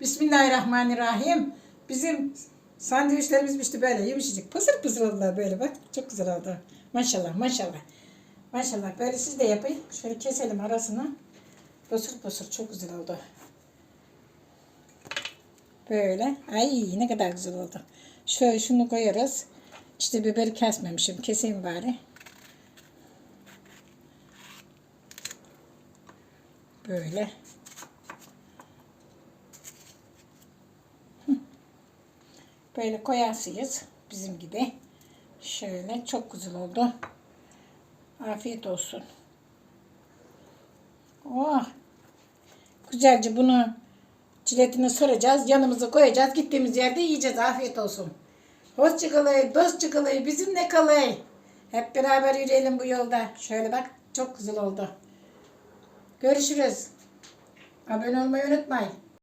Bismillahirrahmanirrahim. Bizim sandviçlerimiz işte böyle yumuşacık. Pısır pısır oldular böyle bak. Çok güzel oldu. Maşallah maşallah. Maşallah böyle siz de yapın. Şöyle keselim arasını. Pısır pısır çok güzel oldu. Böyle. Ay ne kadar güzel oldu. Şöyle şunu koyarız. İşte biberi kesmemişim. Keseyim bari. Böyle. Böyle koyarsınız bizim gibi. Şöyle çok güzel oldu. Afiyet olsun. Oh. Güzelce bunu ciletini soracağız. Yanımıza koyacağız. Gittiğimiz yerde yiyeceğiz. Afiyet olsun. Hoşça kalın, dostça kalın, bizimle kalın. Hep beraber yürüyelim bu yolda. Şöyle bak, çok güzel oldu. Görüşürüz. Abone olmayı unutmayın.